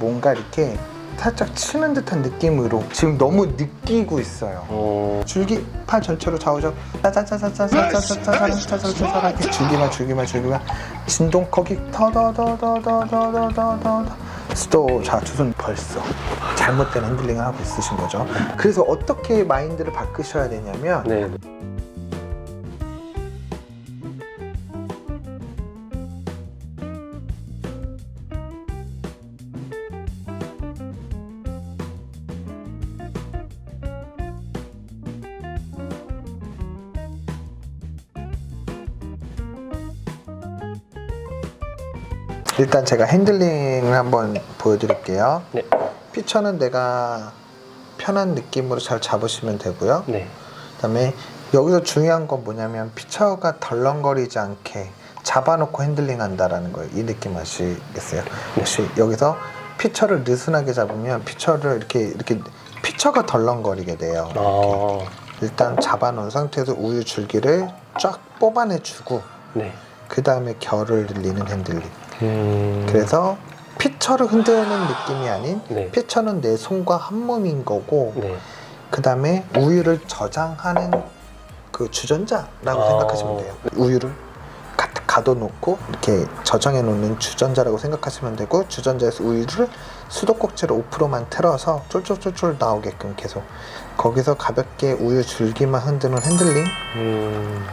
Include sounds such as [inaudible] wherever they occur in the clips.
뭔가 이렇게 살짝 치는 듯한 느낌으로 지금 너무 느끼고 있어요. 어, 줄기 팔 전체로 좌우적 짜자자자자자자자자자자자자자 이렇게 줄기만 줄기만 줄기만 진동 거기 더더더더더더더더더 스톱 자두 손 벌써 잘못된 핸들링을 하고 있으신 거죠. 그래서 어떻게 마인드를 바꾸셔야 되냐면 네. 일단 제가 핸들링을 한번 보여드릴게요. 네. 피처는 내가 편한 느낌으로 잘 잡으시면 되고요. 네. 그다음에 여기서 중요한 건 뭐냐면 피처가 덜렁거리지 않게 잡아놓고 핸들링 한다라는 거예요. 이 느낌 아시겠어요? 혹시 여기서 피처를 느슨하게 잡으면 피처를 이렇게 이렇게 피처가 덜렁거리게 돼요. 아, 일단 잡아놓은 상태에서 우유 줄기를 쫙 뽑아내주고 네. 그 다음에 결을 늘리는 핸들링. 음. 그래서 피처를 흔드는 느낌이 아닌 네. 피처는 내 손과 한 몸인 거고 네. 그 다음에 우유를 저장하는 그 주전자라고 아. 생각하시면 돼요. 우유를 가, 가둬놓고 이렇게 저장해 놓는 주전자라고 생각하시면 되고 주전자에서 우유를 수도꼭지로 5%만 틀어서 쫄쫄쫄쫄 나오게끔 계속 거기서 가볍게 우유 줄기만 흔드는 핸들링 음.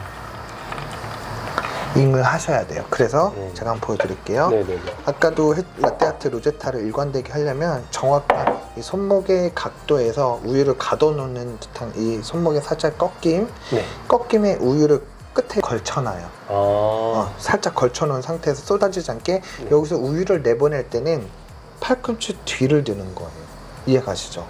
잉을 하셔야 돼요. 그래서 네. 제가 한번 보여드릴게요. 네, 네, 네. 아까도 해- 라떼아트 로제타를 일관되게 하려면 정확한 이 손목의 각도에서 우유를 가둬놓는 듯한 이 손목의 살짝 꺾임 네. 꺾임에 우유를 끝에 걸쳐놔요 아. 어, 살짝 걸쳐놓은 상태에서 쏟아지지 않게 네. 여기서 우유를 내보낼 때는 팔꿈치 뒤를 드는 거예요 이해가시죠?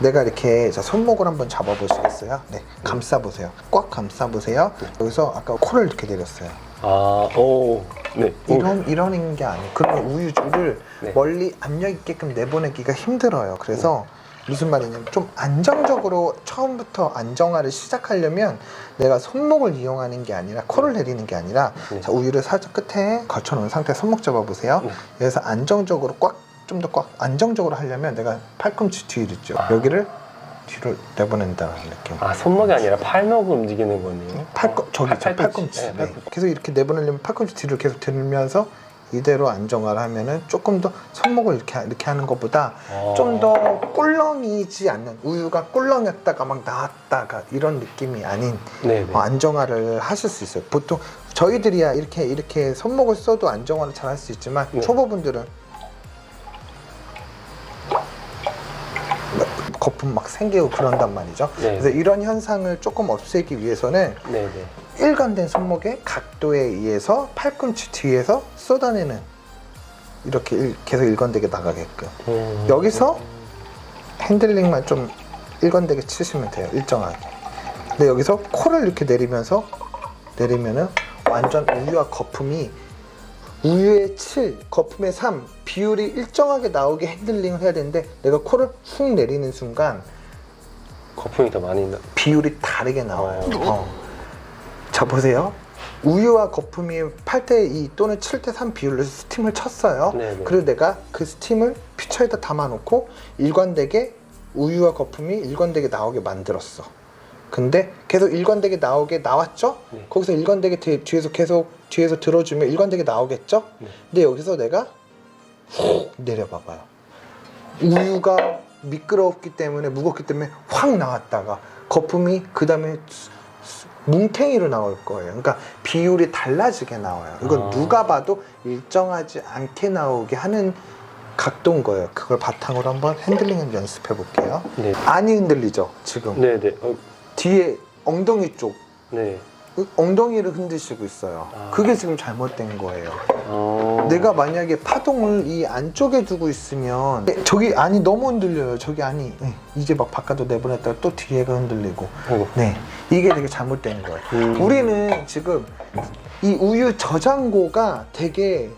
내가 이렇게 자, 손목을 한번 잡아보시겠어요? 네, 감싸보세요 꽉 감싸보세요 여기서 아까 코를 이렇게 내렸어요 아, 오. 네. 오. 이런 이러는 게 아니에요. 그러면 우유줄을 네. 멀리 압력 있게끔 내보내기가 힘들어요. 그래서 무슨 말이냐면 좀 안정적으로 처음부터 안정화를 시작하려면 내가 손목을 이용하는 게 아니라 코를 내리는 게 아니라 네. 자, 우유를 살짝 끝에 걸쳐놓은 상태 손목 잡아보세요. 네. 여기서 안정적으로 꽉 좀 더 꽉 안정적으로 하려면 내가 팔꿈치 뒤를 있죠. 아. 여기를 뒤로 내보낸다는 느낌. 아, 손목이 아니라 팔목을 움직이는 거네요. 팔꿈 저기 팔- 팔꿈치. 네, 네. 팔꿈치. 계속 이렇게 내보내려면 팔꿈치 뒤를 계속 들면서 이대로 안정화를 하면은 조금 더 손목을 이렇게 이렇게 하는 것보다 아. 좀더 꿀렁이지 않는 우유가 꿀렁였다가 막 나왔다가 이런 느낌이 아닌 네, 네. 어, 안정화를 하실 수 있어요. 보통 저희들이야 이렇게 이렇게 손목을 써도 안정화를 잘 할 수 있지만 네. 초보분들은 거품 막 생기고 그런단 말이죠. 네. 그래서 이런 현상을 조금 없애기 위해서는 네, 네. 일관된 손목의 각도에 의해서 팔꿈치 뒤에서 쏟아내는 이렇게 일- 계속 일관되게 나가게끔 음. 여기서 핸들링만 좀 일관되게 치시면 돼요 일정하게 근데 여기서 코를 이렇게 내리면서 내리면은 완전 우유와 거품이 우유의 7, 거품의 3 비율이 일정하게 나오게 핸들링을 해야 되는데 내가 코를 훅 내리는 순간 거품이 더 많이 나. 비율이 다르게 나와요. 어. 어. 자 보세요. 우유와 거품이 8대 2 또는 7대 3 비율로 스팀을 쳤어요. 네네. 그리고 내가 그 스팀을 피처에다 담아놓고 일관되게 우유와 거품이 일관되게 나오게 만들었어. 근데 계속 일관되게 나오게 나왔죠? 네. 거기서 일관되게 뒤- 뒤에서 계속 뒤에서 들어주면 일관되게 나오겠죠? 네. 근데 여기서 내가 훅 내려봐봐요. 우유가 미끄러웠기 때문에 무겁기 때문에 확 나왔다가 거품이 그 다음에 뭉탱이로 나올 거예요. 그러니까 비율이 달라지게 나와요. 이건 아. 누가 봐도 일정하지 않게 나오게 하는 각도인 거예요. 그걸 바탕으로 한번 핸들링을 연습해 볼게요. 네. 많이 흔들리죠, 지금. 네, 네. 어, 뒤에 엉덩이 쪽, 네. 엉덩이를 흔드시고 있어요. 아. 그게 지금 잘못된 거예요. 어. 내가 만약에 파동을 이 안쪽에 두고 있으면 네, 저기 안이 너무 흔들려요. 저기 안이 네, 이제 막 바깥으로 내보냈다가 또 뒤에가 흔들리고 아이고. 네 이게 되게 잘못된 거예요. 음. 우리는 지금 이 우유 저장고가 되게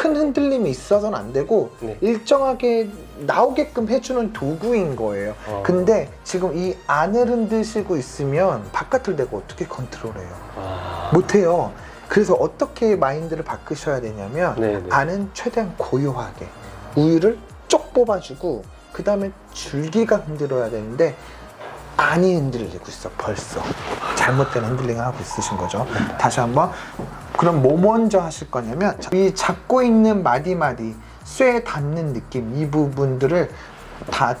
큰 흔들림이 있어서는 안 되고 네. 일정하게 나오게끔 해주는 도구인 거예요. 어. 근데 지금 이 안을 흔드시고 있으면 바깥을 내가 어떻게 컨트롤해요? 아. 못해요. 그래서 어떻게 마인드를 바꾸셔야 되냐면 네, 네. 안은 최대한 고요하게 우유를 쪽쫙 뽑아주고 그 다음에 줄기가 흔들어야 되는데 많이 흔들리고 있어 벌써 잘못된 핸들링을 하고 있으신 거죠 다시 한번 그럼 뭐 먼저 하실 거냐면 자, 이 잡고 있는 마디마디 쇠에 닿는 느낌 이 부분들을 다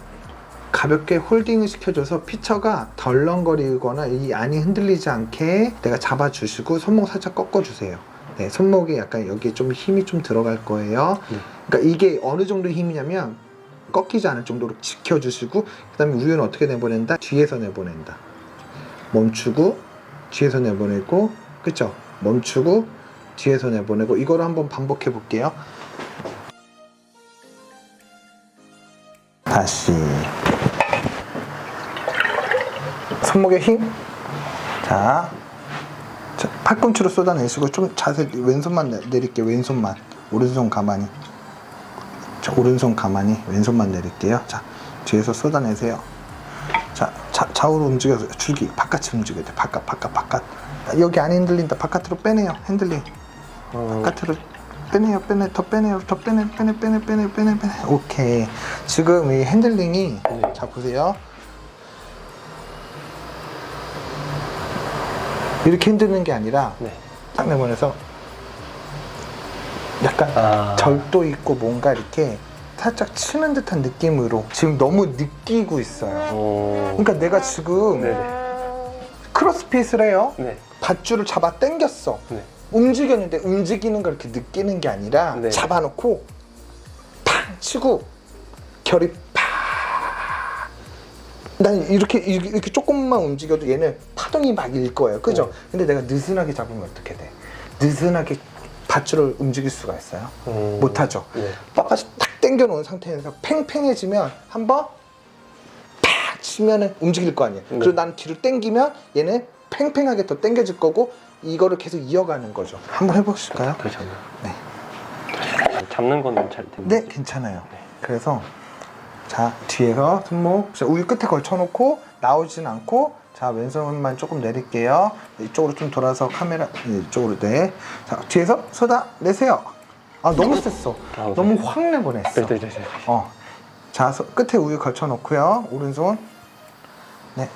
가볍게 홀딩을 시켜줘서 피처가 덜렁거리거나 이 안이 흔들리지 않게 내가 잡아주시고 손목 살짝 꺾어주세요. 네, 손목이 약간 여기에 좀 힘이 좀 들어갈 거예요. 네. 그러니까 이게 어느 정도 힘이냐면 꺾이지 않을 정도로 지켜주시고 그다음에 우유는 어떻게 내보낸다? 뒤에서 내보낸다. 멈추고 뒤에서 내보내고 그쵸? 멈추고 뒤에서 내보내고 이거를 한번 반복해 볼게요. 다시 손목에 힘. 자, 자, 팔꿈치로 쏟아내시고 좀 자세 왼손만 내, 내릴게요. 왼손만. 오른손 가만히. 자, 오른손 가만히 왼손만 내릴게요. 자, 뒤에서 쏟아내세요. 자, 자 좌우로 움직여서 줄기 바깥으로 움직여야 돼. 바깥, 바깥, 바깥. 여기 안에 흔들린다. 바깥으로 빼내요. 핸들링. 어, 바깥으로 빼내요, 빼내, 더 빼내요, 더 빼내, 빼내, 빼내, 빼내, 빼내, 빼내. 오케이. 지금 이 핸들링이 네. 자 보세요. 이렇게 흔드는 게 아니라 네. 딱 내보내서 약간 아. 절도 있고 뭔가 이렇게 살짝 치는 듯한 느낌으로 지금 너무 느끼고 있어요. 어, 그러니까 내가 지금 네네. 크로스핏을 해요. 네. 밧줄을 잡아 당겼어. 네. 움직였는데 움직이는 걸 이렇게 느끼는 게 아니라 네. 잡아놓고 팡 치고 결이 팍. 난 이렇게 이렇게 조금만 움직여도 얘는 파동이 막 일 거예요, 그죠? 네. 근데 내가 느슨하게 잡으면 어떻게 돼? 느슨하게 밧줄을 움직일 수가 있어요? 음. 못 하죠. 네. 빡까지 탁 당겨 놓은 상태에서 팽팽해지면 한번 팍 치면은 움직일 거 아니에요. 네. 그리고 난 뒤로 당기면 얘는 팽팽하게 더 당겨질 거고 이거를 계속 이어가는 거죠. 한번 해보실까요? 그렇잖아요. 네. 잡는 거는 잘 됩니다. 네, 괜찮아요. 그래서 자 뒤에서 손목 자, 우유 끝에 걸쳐놓고 나오진 않고 자 왼손만 조금 내릴게요. 이쪽으로 좀 돌아서 카메라 네, 이쪽으로 네. 자 뒤에서 쏟아 내세요. 아 너무 셌어. 아, 너무 확 내보냈어. 네, 네, 네, 네. 어. 자, 소- 끝에 우유 걸쳐 놓고요. 오른손. 네.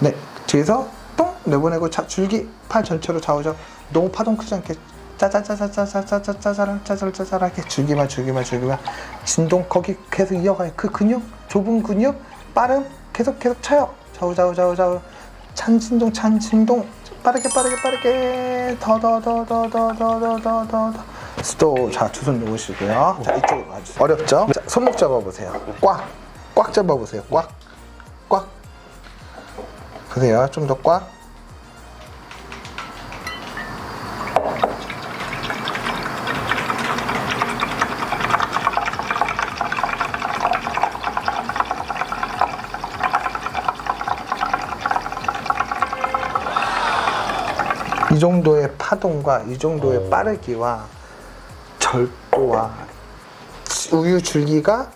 네. 뒤에서 똥 내보내고 자, 줄기 팔 전체로 좌우죠. 너무 파동 크지 않게 짜자자자자자자자자자랑 짜잘짜잘하게 줄기만 줄기만 줄기만 진동 거기 계속 이어가요. 그 근육 좁은 근육 빠름 계속 계속 쳐요. 좌우 좌우 좌우 좌우 찬 진동 찬 진동 빠르게 빠르게 빠르게 더 더 더 더 더 더 더 더더 스톱 자두 손 놓으시고요 자 이쪽으로 와주세요 어렵죠 자 손목 잡아보세요 꽉 꽉 잡아보세요 꽉꽉 보세요 좀 더 꽉 이 정도의 파동과 이 정도의 어. 빠르기와 절도와 치- 우유 줄기가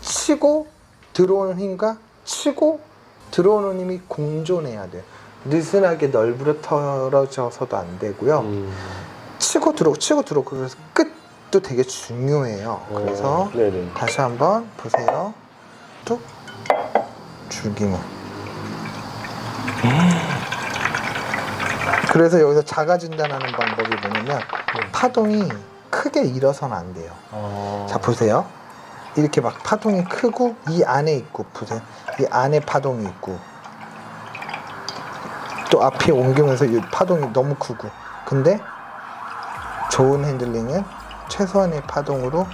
치고 들어오는 힘과 치고 들어오는 힘이 공존해야 돼요. 느슨하게 널브러 떨어져서도 안 되고요. 음. 치고 들어 치고 들어 그래서 끝도 되게 중요해요. 그래서 어, 네네. 다시 한번 보세요. 뚝 줄기만. 그래서 여기서 자가 진단하는 방법이 뭐냐면 파동이 크게 일어서는 안 돼요. 어. 자 보세요. 이렇게 막 파동이 크고 이 안에 있고 보세요. 이 안에 파동이 있고 또 앞에 옮기면서 이 파동이 너무 크고 근데 좋은 핸들링은 최소한의 파동으로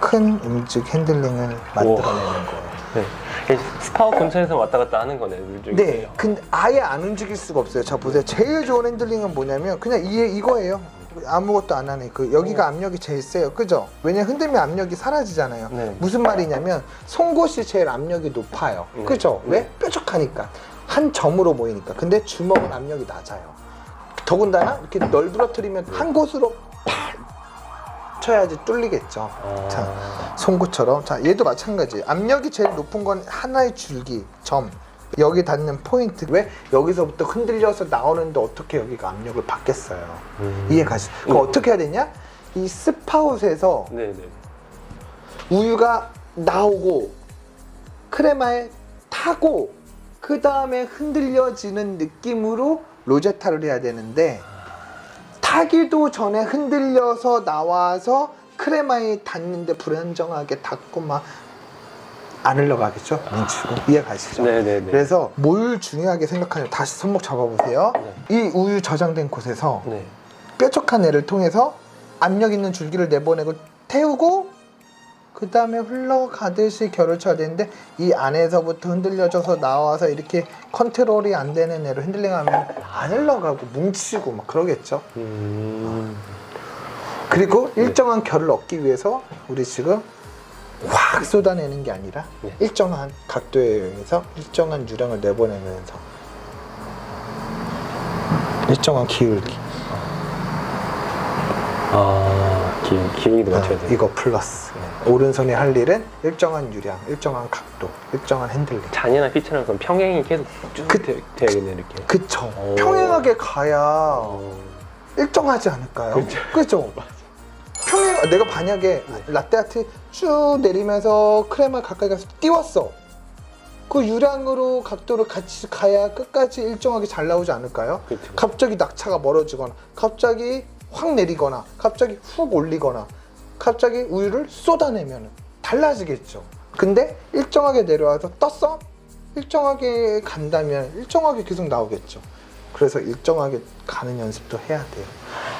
큰 움직 핸들링을 만들어내는 거예요. 네. 스파워 근처에서 왔다 갔다 하는 거네. 늘 네, 근데 아예 안 움직일 수가 없어요. 자 보세요. 제일 좋은 핸들링은 뭐냐면 그냥 이 이거예요. 아무것도 안 하네. 그 여기가 압력이 제일 세요. 그죠? 왜냐 면 흔들면 압력이 사라지잖아요. 네. 무슨 말이냐면 송곳이 제일 압력이 높아요. 네. 그죠? 네. 왜? 뾰족하니까 한 점으로 모이니까. 근데 주먹은 압력이 낮아요. 더군다나 이렇게 널브러뜨리면 한 곳으로 팍 쳐야지 뚫리겠죠. 아. 자, 송구처럼 자 얘도 마찬가지 압력이 제일 높은 건 하나의 줄기 점 여기 닿는 포인트 왜 여기서부터 흔들려서 나오는데 어떻게 여기가 압력을 받겠어요 음. 이해 가시 그 네. 어떻게 해야 되냐 이 스파웃에서 네네. 우유가 나오고 크레마에 타고 그 다음에 흔들려지는 느낌으로 로제타를 해야 되는데 타기도 전에 흔들려서 나와서 크레마에 닿는데 불안정하게 닿고 막 안 흘러가겠죠? 민치고 이해 가시죠? 네네네. 그래서 뭘 중요하게 생각하냐 다시 손목 잡아보세요 이 우유 저장된 곳에서 네. 뾰족한 애를 통해서 압력 있는 줄기를 내보내고 태우고 그 다음에 흘러가듯이 결을 쳐야 되는데 이 안에서부터 흔들려져서 나와서 이렇게 컨트롤이 안 되는 애를 핸들링하면 안 흘러가고 뭉치고 막 그러겠죠 음. 그리고 일정한 결을 얻기 위해서 우리 지금 확 쏟아내는 게 아니라 네. 일정한 각도에 의해서 일정한 유량을 내보내면서 일정한 기울기 아, 기, 기울기도 맞춰야 어, 돼. 이거 플러스 오른손이 할 일은 일정한 유량, 일정한 각도, 일정한 핸들링 잔이나 피처럼 그럼 평행이 계속 쭉 그- 돼, 돼야겠네 이렇게. 그쵸 오. 평행하게 가야 어. 일정하지 않을까요? [laughs] 그쵸. 그죠? 평행 내가 만약에 라떼아트 쭉 내리면서 크레마 가까이 가서 띄웠어 그 유량으로 각도를 같이 가야 끝까지 일정하게 잘 나오지 않을까요? 그렇죠. 갑자기 낙차가 멀어지거나 갑자기 확 내리거나 갑자기 훅 올리거나 갑자기 우유를 쏟아내면 달라지겠죠. 근데 일정하게 내려와서 떴어? 일정하게 간다면 일정하게 계속 나오겠죠. 그래서 일정하게 가는 연습도 해야 돼요.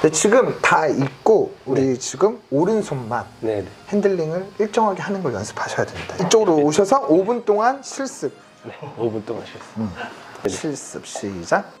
근데 지금 다 있고 우리 지금 오른손만 네 네. 핸들링을 일정하게 하는 걸 연습하셔야 됩니다. 이쪽으로 오셔서 5분 동안 실습. 네. 5분 동안 쉬었어. 네. 실습 시작.